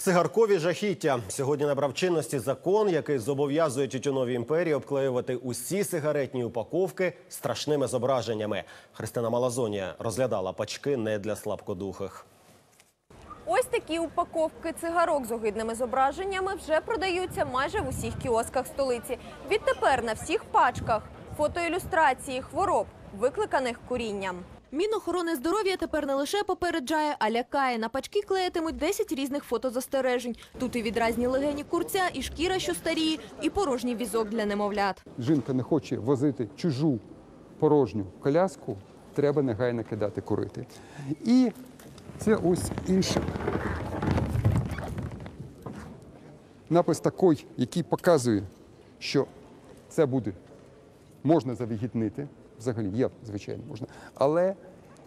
Цигаркові жахіття сьогодні набрав чинності закон, який зобов'язує тютюнові імперії обклеювати усі сигаретні упаковки страшними зображеннями. Христина Малазонія розглядала пачки не для слабкодухих. Ось такі упаковки цигарок з огидними зображеннями вже продаються майже в усіх кіосках столиці. Відтепер на всіх пачках фотоілюстрації хвороб, викликаних курінням. Мінохорони здоров'я тепер не лише попереджає, а лякає. На пачки клеїтимуть 10 різних фотозастережень. Тут і відразні легені курця, і шкіра, що старіє, і порожній візок для немовлят. жінка не хоче возити чужу порожню коляску, треба негайно кидати курити. І це ось інший напис такий, який показує, що це буде можна завігітнити, взагалі є, звичайно, можна, але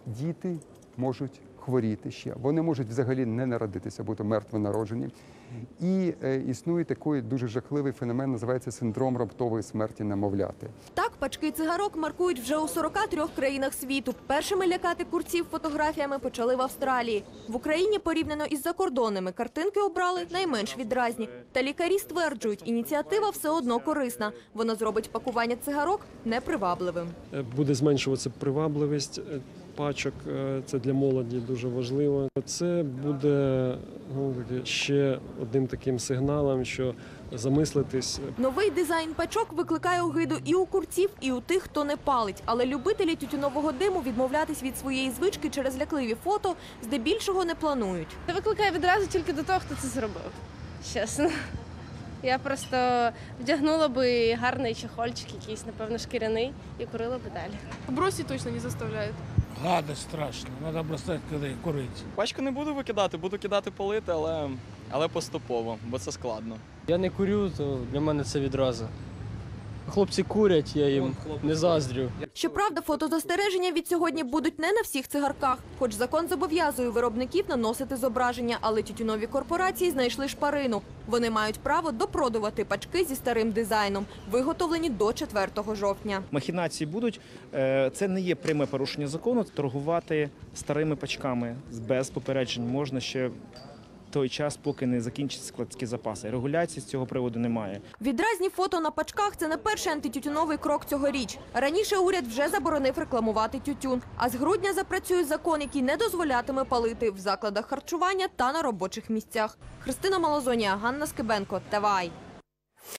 діти можуть хворіти ще. Вони можуть взагалі не народитися, бути мертвонароджені. І е, існує такий дуже жахливий феномен, називається синдром раптової смерті немовляти. Так, пачки цигарок маркують вже у 43 країнах світу. Першими лякати курців фотографіями почали в Австралії. В Україні порівняно із закордонними картинки обрали найменш відразні. Та лікарі стверджують, ініціатива все одно корисна. Вона зробить пакування цигарок непривабливим. Е, буде зменшуватися привабливість е, пачок. е, Це для молоді дуже важливо. Це буде ну, ще одним таким сигналом, що замислитись Новий дизайн пачок викликає огиду і у курців, і у тих, хто не палить. Але любителі тютюнового диму відмовлятись від своєї звички через лякливі фото здебільшого не планують. Це викликає відразу тільки до того, хто це зробив. Чесно. Я просто вдягнула би гарний чехольчик, якийсь, напевно, шкіряний, і курила би далі. Бросить точно не заставляет. Гадость страшно, треба бросати, коли курити. Пачку не буду викидати, буду кидати полити, але, але поступово, бо це складно. Я не курю, то для мене це відразу. Хлопці курять, я їм не заздрю. Щоправда, фотозастереження від сьогодні будуть не на всіх цигарках, хоч закон зобов'язує виробників наносити зображення, але тютюнові корпорації знайшли шпарину. Вони мають право допродувати пачки зі старим дизайном, виготовлені до 4 жовтня. Махінації будуть. Е, Це не є пряме порушення закону. Торгувати старими пачками без попереджень можна ще той час, поки не закінчаться складські запаси. Регуляції з цього приводу немає. Відразні фото на пачках це не перший антитютюновий крок цьогоріч. Раніше уряд вже заборонив рекламувати тютюн. А з грудня запрацює закон, який не дозволятиме палити в закладах харчування та на робочих місцях. Христина Малозонія, Ганна Скибенко, ТВАЙ.